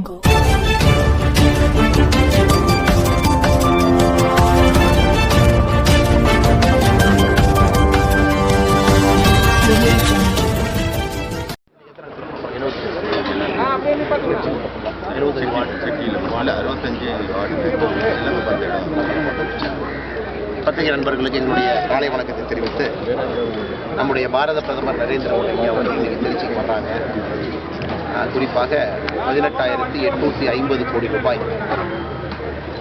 jungle. Ward பத்திரிகை நண்பர்களுக்கு எங்களுடைய காலை வணக்கத்தை தெரிவித்து நம்முடைய பாரத பிரதமர் நரேந்திர மோடி அவர்கள் இன்னைக்கு திருச்சிக்கு வர்றாங்க குறிப்பாக பதினெட்டாயிரத்தி எட்நூற்றி ஐம்பது கோடி ரூபாய்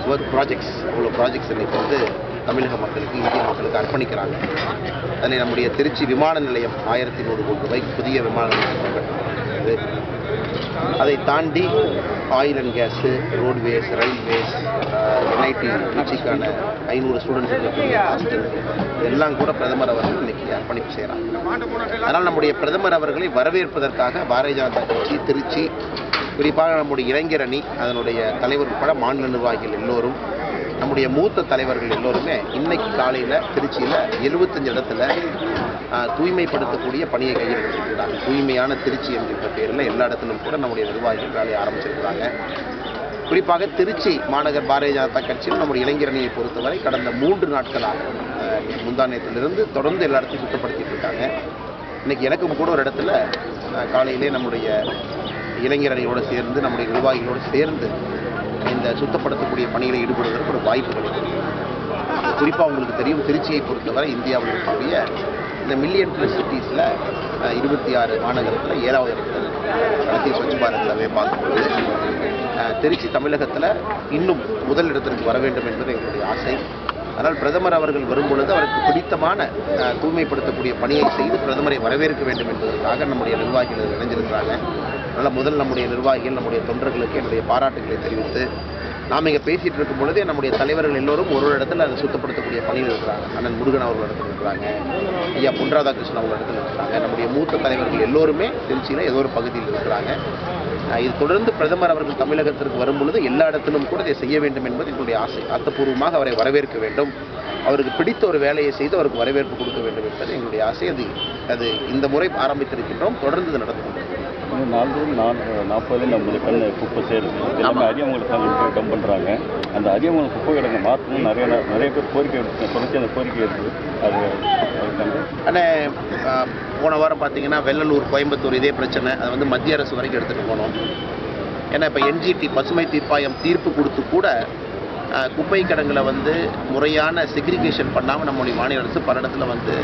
ஒர்க் ப்ராஜெக்ட்ஸ் இவ்வளோ ப்ராஜெக்ட்ஸ் இன்னைக்கு வந்து தமிழக மக்களுக்கு இந்திய மக்களுக்கு அர்ப்பணிக்கிறாங்க. அதில் நம்முடைய திருச்சி விமான நிலையம் ஆயிரத்தி நூறு கோடி ரூபாய்க்கு புதிய விமான நிலையம் கட்டப்பட்டிருக்கிறது அதை தாண்டி oil and gas roadways railways NIT திருச்சிக்கான ஐநூறு ஸ்டூடெண்ட்ஸ் இருக்கக்கூடிய ஹாஸ்டல் எல்லாம் கூட பிரதமர் அவர்கள் இன்னைக்கு அர்ப்பணிப்பு செய்கிறாங்க அதனால் நம்முடைய பிரதமர் அவர்களை வரவேற்பதற்காக பாரதிய ஜனதா கட்சி திருச்சி குறிப்பாக நம்முடைய இளைஞர் அணி அதனுடைய தலைவர் உட்பட மாநில நிர்வாகிகள் எல்லோரும் நம்முடைய மூத்த தலைவர்கள் எல்லோருமே இன்னைக்கு காலையில் திருச்சியில் எழுபத்தஞ்சு இடத்துல தூய்மைப்படுத்தக்கூடிய பணியை கையெழுத்திருக்கிறாங்க தூய்மையான திருச்சி என்கின்ற பேரில் எல்லா இடத்திலும் கூட நம்முடைய நிர்வாகிகள் வேலையை ஆரம்பிச்சிருக்கிறாங்க. குறிப்பாக திருச்சி மாநகர் பாரதிய ஜனதா கட்சியில் நம்முடைய இளைஞரணியை பொறுத்தவரை கடந்த மூன்று நாட்களாக ஆஹ், முந்தானயத்திலிருந்து தொடர்ந்து எல்லா இடத்தையும் சுத்தப்படுத்திட்டு இருக்காங்க. இன்னைக்கு எனக்கும் கூட ஒரு இடத்துல காலையிலே நம்முடைய இளைஞரணியோடு சேர்ந்து நம்முடைய நிர்வாகிகளோடு சேர்ந்து இந்த சுத்தப்படுத்தக்கூடிய பணியில் ஈடுபடுவதற்கு ஒரு வாய்ப்பு கிடைக்கும் குறிப்பாக உங்களுக்கு தெரியும் திருச்சியை பொறுத்தவரை இந்தியாவில் இருக்கக்கூடிய இந்த மில்லியன் ப்ளஸ் சிட்டிஸில் இருபத்தி ஆறு மாநகரத்தில் ஏழாவது இடத்துல கடைசி ஸ்வச் பாரத் பார்க்கும்போது திருச்சி தமிழகத்தில் இன்னும் முதல் இடத்திற்கு வர வேண்டும் என்பது எங்களுடைய ஆசை. அதனால் பிரதமர் அவர்கள் வரும்பொழுது அவருக்கு பிடித்தமான தூய்மைப்படுத்தக்கூடிய பணியை செய்து பிரதமரை வரவேற்க வேண்டும் என்பதற்காக நம்முடைய நிர்வாகிகள் இணைஞ்சிருக்கிறாங்க அதனால் முதல் நம்முடைய நிர்வாகிகள் நம்முடைய தொண்டர்களுக்கு என்னுடைய பாராட்டுகளை தெரிவித்து நாம் இங்கே பேசிகிட்டு இருக்கும் பொழுதே நம்முடைய தலைவர்கள் எல்லோரும் ஒரு ஒரு இடத்துல அதை சுத்தப்படுத்தக்கூடிய பணியில் இருக்கிறாங்க. அண்ணன் முருகன் அவர்கள் இடத்துல இருக்கிறாங்க. ஐயா பொன் ராதாகிருஷ்ணன் அவர்கள் இடத்துல இருக்கிறாங்க. நம்முடைய மூத்த தலைவர்கள் எல்லோருமே திருச்சியில் ஏதோ ஒரு பகுதியில் இருக்கிறாங்க. இது தொடர்ந்து பிரதமர் அவர்கள் தமிழகத்திற்கு வரும் பொழுது எல்லா இடத்திலும் கூட இதை செய்ய வேண்டும் என்பது என்னுடைய ஆசை. அர்த்தபூர்வமாக அவரை வரவேற்க வேண்டும். அவருக்கு பிடித்த ஒரு வேலையை செய்து அவருக்கு வரவேற்பு கொடுக்க வேண்டும் என்பது எங்களுடைய ஆசை. அது அது இந்த முறை ஆரம்பித்திருக்கின்றோம். தொடர்ந்து நடந்து கொண்டிருக்கிறது. நாலு நாற்பது டன் குப்பை சேருது. எல்லாமே அரியமங்கலத்தில் தான் டம் பண்ணுறாங்க அந்த அரியமங்கலம் குப்பை கிடங்க மாற்றணும் நிறைய நிறைய பேர் கோரிக்கை எடுத்து தொடர்ச்சி அந்த கோரிக்கை இருக்குது அது ஆனால் ஆஹ், போன வாரம் பார்த்தீங்கன்னா வெள்ளலூர் கோயம்புத்தூர் இதே பிரச்சனை. அதை வந்து மத்திய அரசு வரைக்கும் எடுத்துகிட்டு போனோம். ஏன்னா இப்போ என்ஜிடி பசுமை தீர்ப்பாயம் தீர்ப்பு கொடுத்து கூட குப்பை கிடங்குல வந்து முறையான செக்ரிகேஷன் பண்ணாமல் நம்முடைய மாநில அரசு பல இடத்துல வந்து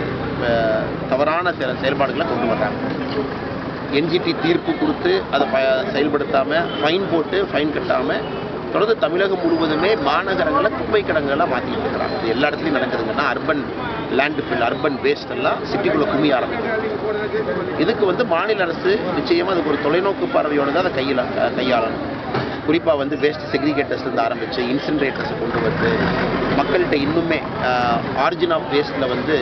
தவறான சில செயல்பாடுகளை கொண்டு வர்றாங்க என்ஜிடி தீர்ப்பு கொடுத்து அதை ப செயல்படுத்தாமல் ஃபைன் போட்டு ஃபைன் கட்டாமல் தொடர்ந்து தமிழகம் முழுவதுமே மாநகரங்களை குப்பை கிடங்குகளை மாற்றிட்டு இருக்கிறாங்க. இது எல்லா இடத்துலையும் நடக்குதுங்கன்னா urban landfill urban waste எல்லாம் சிட்டிக்குள்ளே கும்மி ஆரம்பிக்கும். இதுக்கு வந்து மாநில அரசு நிச்சயமாக அதுக்கு ஒரு தொலைநோக்கு பார்வையோடு தான் அதை கையில் கையாளணும். குறிப்பாக வந்து வேஸ்ட் செக்ரிகேட்டர்ஸ்லேருந்து ஆரம்பித்து இன்சின்ரேட்டர்ஸ் கொண்டு வந்து மக்கள்கிட்ட இன்னுமே ஆரிஜின் ஆஃப் வேஸ்ட்டில் வந்து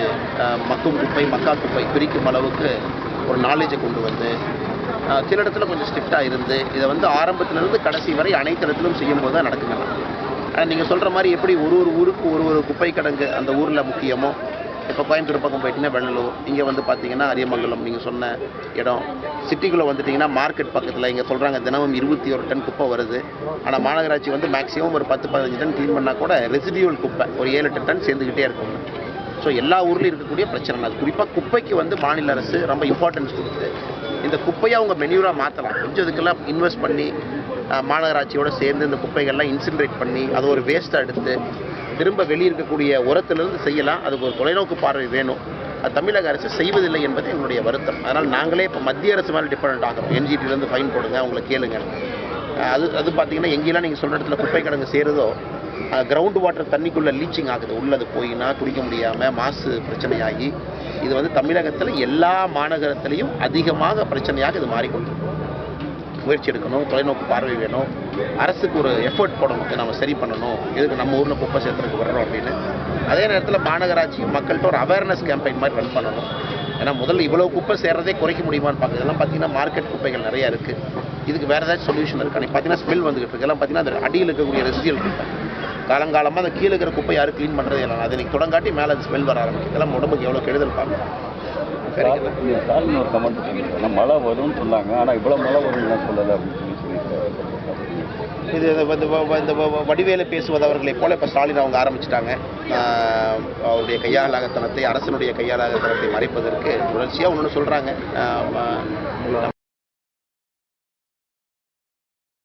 மக்கும் குப்பை மக்கா குப்பை பிரிக்கும் அளவுக்கு ஒரு நாலேஜை கொண்டு வந்து சில இடத்துல கொஞ்சம் ஸ்ட்ரிக்டாக இருந்து இதை வந்து ஆரம்பத்திலேருந்து கடைசி வரை அனைத்து இடத்துலையும் செய்யும்போது தான் நடக்குங்க. நீங்கள் சொல்கிற மாதிரி எப்படி ஒரு ஒரு ஊருக்கு ஒரு ஒரு குப்பை கிடங்கு அந்த ஊரில் முக்கியமோ இப்போ கோயம்புத்தூர் பக்கம் போயிட்டீங்கன்னா வெள்ளலூர் இங்கே வந்து பார்த்தீங்கன்னா அரியமங்கலம் நீங்கள் சொன்ன இடம். சிட்டிக்குள்ளே வந்துட்டிங்கன்னா மார்க்கெட் பக்கத்தில் இங்கே சொல்கிறாங்க தினமும் இருபத்தி ஒரு டன் குப்பை வருது. ஆனால் மாநகராட்சி வந்து மேக்ஸிமம் ஒரு பத்து பதினஞ்சு டன் க்ளீன் பண்ணால் கூட ரெசிடியூல் குப்பை ஒரு ஏழு எட்டு டன் சேர்ந்துக்கிட்டே இருக்கும். ஸோ எல்லா ஊர்லேயும் இருக்கக்கூடிய பிரச்சனை அது. குறிப்பாக குப்பைக்கு வந்து மாநில அரசு ரொம்ப இம்பார்ட்டன்ஸ் கொடுத்து இந்த குப்பையை அவங்க மெனியூராக மாற்றலாம் கொஞ்சம் இதுக்கெல்லாம் இன்வெஸ்ட் பண்ணி மாநகராட்சியோடு மாநகராட்சியோட சேர்ந்து இந்த குப்பைகள்லாம் இன்சின்ரேட் பண்ணி அதை ஒரு வேஸ்ட்டாக எடுத்து திரும்ப வெளியே இருக்கக்கூடிய உரத்திலிருந்து செய்யலாம். அதுக்கு ஒரு தொலைநோக்கு பார்வை வேணும். அது தமிழக அரசு செய்வதில்லை என்பது எங்களுடைய வருத்தம். அதனால் நாங்களே இப்போ மத்திய அரசு மேலே டிபெண்ட் ஆகும் என்ஜிடிலேருந்து ஃபைன் போடுங்க அவங்களை கேளுங்க. அது அது பார்த்தீங்கன்னா எங்கெல்லாம் நீங்கள் சொல்கிற இடத்துல குப்பை கிடங்கு சேருதோ கிரவுண்ட் வாட்டர் தண்ணிக்குள்ளே லீச்சிங் ஆகுது. உள்ளது போயினா குடிக்க முடியாமல் மாசு பிரச்சனையாகி இது வந்து தமிழகத்தில் எல்லா மாநகரத்திலையும் அதிகமாக பிரச்சனையாக இது மாறிக்கொண்டிருக்கு. முயற்சி எடுக்கணும் தொலைநோக்கு பார்வை வேணும். அரசுக்கு ஒரு எஃபர்ட் போடணும் இதை நம்ம சரி பண்ணணும். எதுக்கு நம்ம ஊரில் குப்பை சேர்த்துறதுக்கு வர்றோம் அப்படின்னு. அதே நேரத்தில் மாநகராட்சியும் மக்கள்கிட்ட ஒரு அவேர்னஸ் கேம்பெயின் மாதிரி ரன் பண்ணணும். ஏன்னா முதல்ல இவ்வளோ குப்பை சேர்றதே குறைக்க முடியுமான்னு பார்க்குறது இதெல்லாம் பார்த்தீங்கன்னா மார்க்கெட் குப்பைகள் நிறையா இருக்குது இதுக்கு வேறு ஏதாச்சும் சொல்யூஷன் இருக்கா? நீ பார்த்தீங்கன்னா ஸ்மெல் வந்துகிட்டு இருக்கு. எல்லாம் பார்த்தீங்கன்னா அந்த அடியில் இருக்கக்கூடிய ரெசிடியல் குப்பை. காலங்காலமாக அந்த கீழே இருக்கிற குப்பை யாரும் க்ளீன் பண்ணுறதே இல்லை. அது நீங்கள் தொடங்காட்டி மேலே ஸ்மெல் வர ஆரம்பிக்கும் இதெல்லாம் உடம்புக்கு எவ்வளோ கெடுதல் பார்க்கணும் ஸ்டாலின் ஒரு கமெண்ட் பண்ணியிருக்காங்க மழை வரும்னு சொன்னாங்க. ஆனால் இவ்வளோ மழை வரும்னு சொல்லலை அப்படின்னு சொல்லி இது இந்த வடிவேலு பேசுவதவர்களைப் போல இப்போ ஸ்டாலின் அவங்க ஆரம்பிச்சிட்டாங்க. அவருடைய கையாளாகத்தனத்தை அரசனுடைய கையாளாகத்தனத்தை மறைப்பதற்கு தொடர்ச்சியாக ஒன்று சொல்கிறாங்க